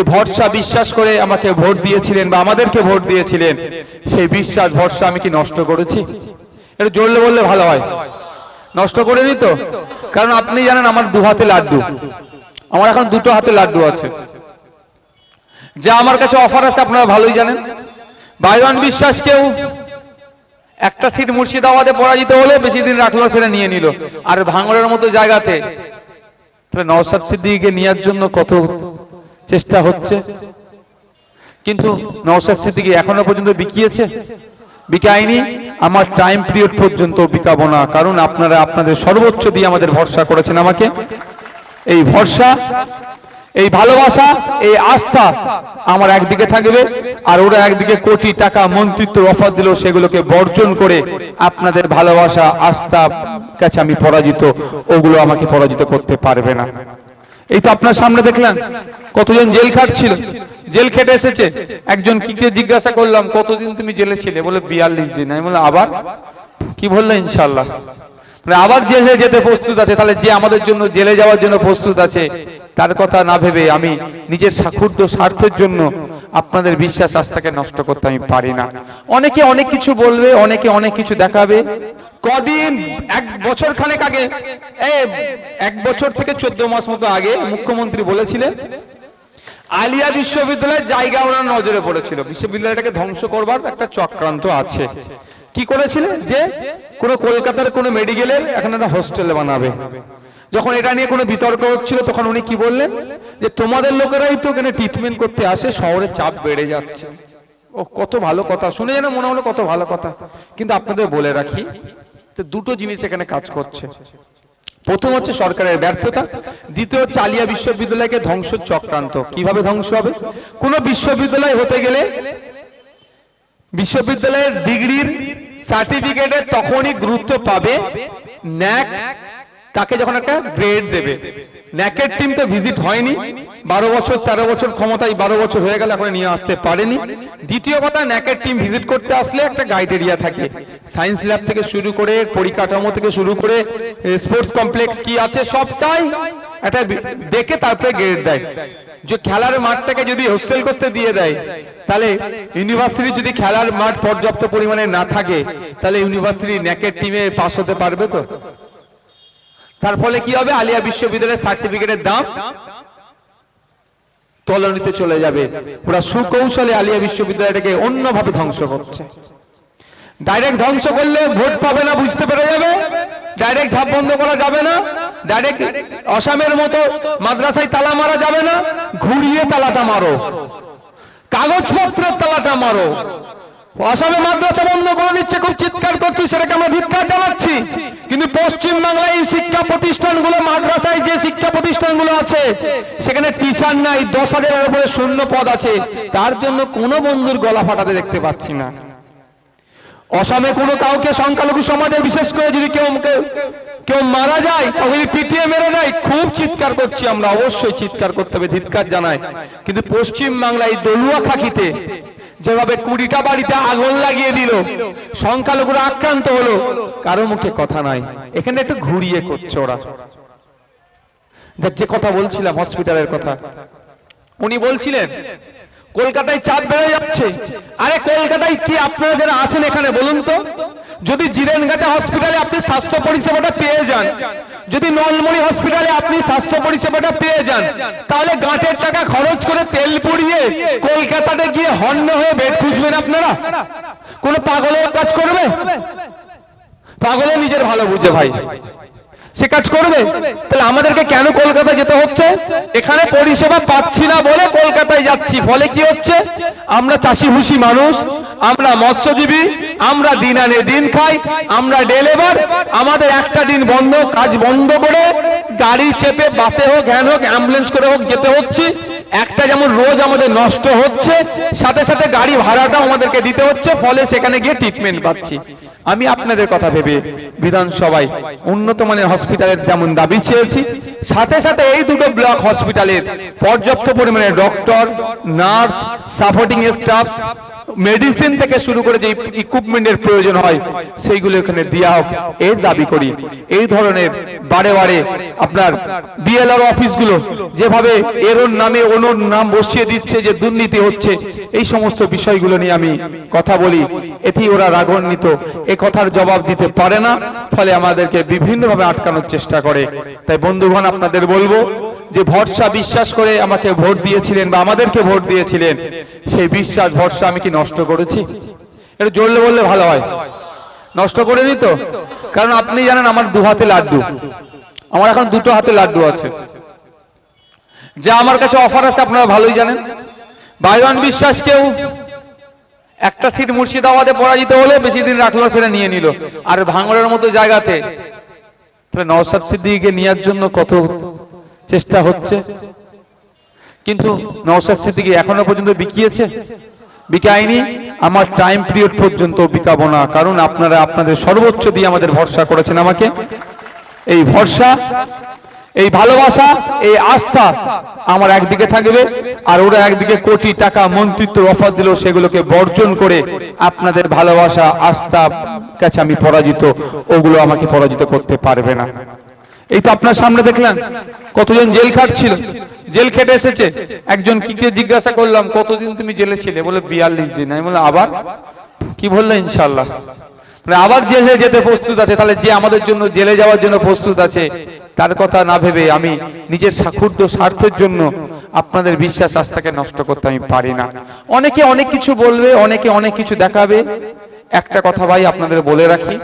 যে ভরসা, বিশ্বাস করে আমাকে ভোট দিয়েছিলেন বা আমাদেরকে ভোট দিয়েছিলেন, সেই বিশ্বাস, ভরসা আমি কি নষ্ট করেছি? এটা জড়লে বললে ভালো হয়। নষ্ট করিনি তো? কারণ আপনি জানেন আমার দু হাতে লাড্ডু। আমার এখন দুটো হাতে লাড্ডু আছে। যা আমার কাছে অফার আছে, আপনারা ভালোই জানেন। বাইওয়ান বিশ্বাস কেউ একটা সিট মুর্শিদাবাদে পরাজিত হলে বেশি দিন রাখল, সেটা নিয়ে নিল। আর ভাঙড়ের মতো জায়গাতে, তাহলে নওসাদ সিদ্দিকে নেওয়ার জন্য কত চেষ্টা হচ্ছে। কিন্তু নওসাদ সিদ্দিকি এখনও পর্যন্ত বিকিয়েছে? বিকায়নি? আমার টাইম পিরিয়ড পর্যন্ত বিকাবো না। কারণ আপনারা আপনাদের সর্বোচ্চ দিয়ে আমাদের ভরসা করেছেন আমাকে। এই ভরসা, এই ভালোবাসা, এই আস্থা আমার একদিকে থাকবে আর ওরা একদিকে কোটি টাকা মন্ত্রিত্ব অফার দিল সেগুলোকে বর্জন করে আপনাদের ভালোবাসা, আস্থা কাছে আমি পরাজিত। ওগুলো আমাকে পরাজিত করতে পারবে না। এই তো আপনার সামনে দেখলেন কতজন জেল খাটছিল। জেল খেটে এসেছে। একজন কিকে জিজ্ঞাসা করলাম, কতদিন তুমি জেলে ছিলে? বলে, বিয়াল্লিশ দিন। আমি বললাম, আবার? কি বলল ইনশাল্লাহ মানে আবার জেলে যেতে প্রস্তুত আছে। তাহলে যে আমাদের জন্য জেলে যাওয়ার জন্য প্রস্তুত আছে, তার কথা না ভেবে আমি নিজের সাক্ষুর্দ স্বার্থের জন্য আপনাদের বিশ্বাস আস্থাকে নষ্ট করতে আমি পারি না। অনেকে অনেক কিছু বলবে, অনেকে অনেক কিছু দেখাবে। কদিন, এক বছর খানেক আগে এক বছর থেকে চোদ্দ মাস মতো আগে মুখ্যমন্ত্রী বলেছিলেন, আলিয়া বিশ্ববিদ্যালয়ের জায়গা ওনার নজরে পড়েছিল। বিশ্ববিদ্যালয়টাকে ধ্বংস করবার একটা চক্রান্ত আছে। কি করেছিলেন? যে কোনো কলকাতার কোনো মেডিকেলের এখানে একটা হোস্টেল বানাবে। যখন এটা নিয়ে কোনো বিতর্ক হচ্ছিল, তখন উনি কি বললেন? যে তোমাদের লোকেরাই তো এখানে ট্রিটমেন্ট করতে আসে, শহরে চাপ বেড়ে যাচ্ছে। ও, কত ভালো কথা। শুনে যেন মনে হলো কত ভালো কথা। কিন্তু আপনাদের বলে রাখি তো দুটো জিনিস এখানে কাজ করছে। প্রথম হচ্ছে সরকারের ব্যর্থতা, দ্বিতীয় হচ্ছে আলিয়া বিশ্ববিদ্যালয়কে ধ্বংস চক্রান্ত কীভাবে ধ্বংস হবে? কোন বিশ্ববিদ্যালয় হতে গেলে বিশ্ববিদ্যালয়ের ডিগ্রির সার্টিফিকেটে তখনই গুরুত্ব পাবে ন্যাক তাকে যখন একটা গ্রেড দেবে? ন্যাকের টিম তো ভিজিট হয়নি। বারো বছর, তেরো বছর ক্ষমতায় বারো বছর হয়ে গেল এখন নিয়ে আসতে পারেনি। দ্বিতীয় কথা ন্যাকের টিম ভিজিট করতে আসলে একটা গাইড এরিয়া থাকে। সায়েন্স ল্যাব থেকে শুরু করে, পরিকাঠামো থেকে শুরু করে স্পোর্টস কমপ্লেক্স কি আছে, সবটাই একটা দেখে তারপরে গ্রেড দেয়। যে খেলার মাঠটাকে যদি হোস্টেল করতে দিয়ে দেয়, তাহলে ইউনিভার্সিটি যদি খেলার মাঠ পর্যাপ্ত পরিমাণে না থাকে, তাহলে ইউনিভার্সিটি ন্যাকের টিমে পাস হতে পারবে তো? তার ফলে কি হবে? আলিয়া বিশ্ববিদ্যালয়ের সার্টিফিকেটের দাম তলনিতে চলে যাবে। ওরা সুকৌশলে আলিয়া বিশ্ববিদ্যালয়টাকে অন্যভাবে ধ্বংস করছে। ডাইরেক্ট ধ্বংস করলে ভোট পাবে না, বুঝতে পেরে যাবে? ডাইরেক্ট ঝাপ বন্ধ করা যাবে না। ডাইরেক্ট অসামের মতো মাদ্রাসায় তালা মারা যাবে না। ঘুরিয়ে তালাটা মারো। কাগজপত্রের তালাটা মারো। অসমে মাদ্রাসা বন্ধ করে দিচ্ছে, খুব চিৎকার করছি সেটাকে আমরা ধিৎকার চালাচ্ছি কিন্তু পশ্চিম বাংলায় এই শিক্ষা প্রতিষ্ঠানগুলো মাদ্রাসায় যে শিক্ষা প্রতিষ্ঠানগুলো আছে। সেখানে টিচার নাই, দশ হাজারের উপরে শূন্য পদ আছে। তার জন্য কোনো বন্ধুর গলা ফাটাতে দেখতে পাচ্ছি না। অসমে কোনো কাউকে সংখ্যালঘু সমাজে বিশেষ করে যদি কেউ কেউ- মারা যায় তখন যদি পিটিয়ে মেরে দেয়, খুব চিৎকার করছি আমরা, অবশ্যই চিৎকার করতে হবে, ধিৎকার জানাই। কিন্তু পশ্চিম বাংলায় দলুয়া খাকিতে যেভাবে কুড়িটা বাড়িতে আগুন লাগিয়ে দিল, সংখ্যালঘুরা আক্রান্ত হলো, কারও মুখে কথা নাই। এখানে একটু ঘুরিয়ে করছে ওরা। যার যে কথা বলছিলাম হসপিটালের কথা। উনি বলছিলেন, কলকাতায় চাপ বেড়ে যাচ্ছে। আরে কলকাতায় কি আপনারা যারা আছেন এখানে, বলুন তো? যদি জিরেনগাছা হসপিটালে আপনি স্বাস্থ্য পরিষেবাটা পেয়ে যান, যদি নলমণি হসপিটালে আপনি স্বাস্থ্য পরিষেবাটা পেয়ে যান, তাহলে গাঁটের টাকা খরচ করে তেল পুড়িয়ে কলকাতাতে গিয়ে হন্য হয়ে বেড খুঁজবেন আপনারা? কোন পাগলের কাজ করবে? পাগলে নিজের ভালো বুঝে ভাই। সে কাজ করবে? তাহলে আমাদেরকে কেন কলকাতা যেতে হচ্ছে? এখানে পরিষেবা পাচ্ছি না বলে কলকাতায় যাচ্ছি। ফলে কি হচ্ছে? আমরা চাষি ভুষি মানুষ, আমরা মৎস্যজীবী, আমরা দিন আনে দিন খাই, আমরা ডেলেবার আমাদের একটা দিন বন্ধ, কাজ বন্ধ করে গাড়ি চেপে, বাসে হোক, ভ্যান হোক, অ্যাম্বুলেন্স করে হোক যেতে হচ্ছে। একটা যেমন রোজ আমাদের নষ্ট হচ্ছে, সাথে সাথে গাড়ি ভাড়াটাও আমাদেরকে দিতে হচ্ছে, ফলে সেখানে গিয়ে ট্রিটমেন্ট পাচ্ছি। আমি আপনাদের কথা ভেবে বিধানসভায় উন্নত মানের হসপিটালের যেমন দাবি চেয়েছি, সাথে সাথে এই দুটো ব্লক হসপিটালের পর্যাপ্ত পরিমাণে doctor, nurse, supporting staff medicine থেকে শুরু করে যে ইকুইপমেন্টের প্রয়োজন হয়, সেইগুলো এখানে দেওয়া হোক, এর দাবি করি। এই ধরনের বারে বারে আপনার বিএলআর অফিসগুলো যেভাবে এরোর নামে, ওনোর নাম বসিয়ে দিচ্ছে যে দুর্নীতি হচ্ছে, এই সমস্ত বিষয়গুলো নিয়ে আমি কথা বলি। এতেই ওরা রাগান্বিত। এ কথার জবাব দিতে পারে না, ফলে আমাদেরকে বিভিন্নভাবে আটকানোর চেষ্টা করে। তাই বন্ধুগণ, আপনাদের বলব যে ভরসা, বিশ্বাস করে আমাকে ভোট দিয়েছিলেন বা আমাদেরকে ভোট দিয়েছিলেন, সেই বিশ্বাস, ভরসা আমি কি নষ্ট করেছি। এটা জড়লে বললে ভালো হয়। নষ্ট করিনি তো? কারণ আপনি জানেন আমার দু হাতে লাড্ডু। আমার এখন দুটো হাতে লাড্ডু আছে। যা আমার কাছে অফার আছে, আপনারা ভালোই জানেন। বায়ুয়ান বিশ্বাস কেউ একটা সিট মুর্শিদাবাদে পরাজিত হলে বেশি দিন রাখল সেটা নিয়ে নিল। আর ভাঙড়ের মতো জায়গাতে তাহলে নওসাদ সিদ্দিকে নেওয়ার জন্য কত চেষ্টা হচ্ছে? কিন্তু নওসাদ সিদ্দিকি এখনও পর্যন্ত বিকিয়েছে? বিকায়নি আমার টাইম পিরিয়ড পর্যন্ত বিকাবো না, কারণ আপনারা আপনাদের সর্বোচ্চ দিয়ে আমাদের ভরসা করেছেন আমাকে। এই ভরসা, এই ভালোবাসা, এই আস্থা আমার একদিকে থাকবে, আর ওরা একদিকে কোটি টাকা মন্ত্রিত্ব অফার দিল সেগুলোকে বর্জন করে আপনাদের ভালোবাসা, আস্থা কাছে আমি পরাজিত, ওগুলো আমাকে পরাজিত করতে পারবে না। এই তো আপনার সামনে দেখলেন, কতজন জেল খাটছিল জেল খেটে এসেছে। একজন কি কে জিজ্ঞাসা করলাম, কতদিন তুমি জেলে ছিলে? বলে, বিয়াল্লিশ দিন। আমি বললাম, আবার? কি বলল ইনশাল্লাহ মানে আবার জেলে যেতে প্রস্তুত আছে। তাহলে যে আমাদের জন্য জেলে যাওয়ার জন্য প্রস্তুত আছে, তার কথা না ভেবে আমি নিজের ক্ষুদ্র স্বার্থের জন্য আপনাদের বিশ্বাস আস্থাকে নষ্ট করতে আমি পারি না। অনেকে অনেক কিছু বলবে, অনেকে অনেক কিছু দেখাবে। একটা কথা ভাই আপনাদের বলে রাখি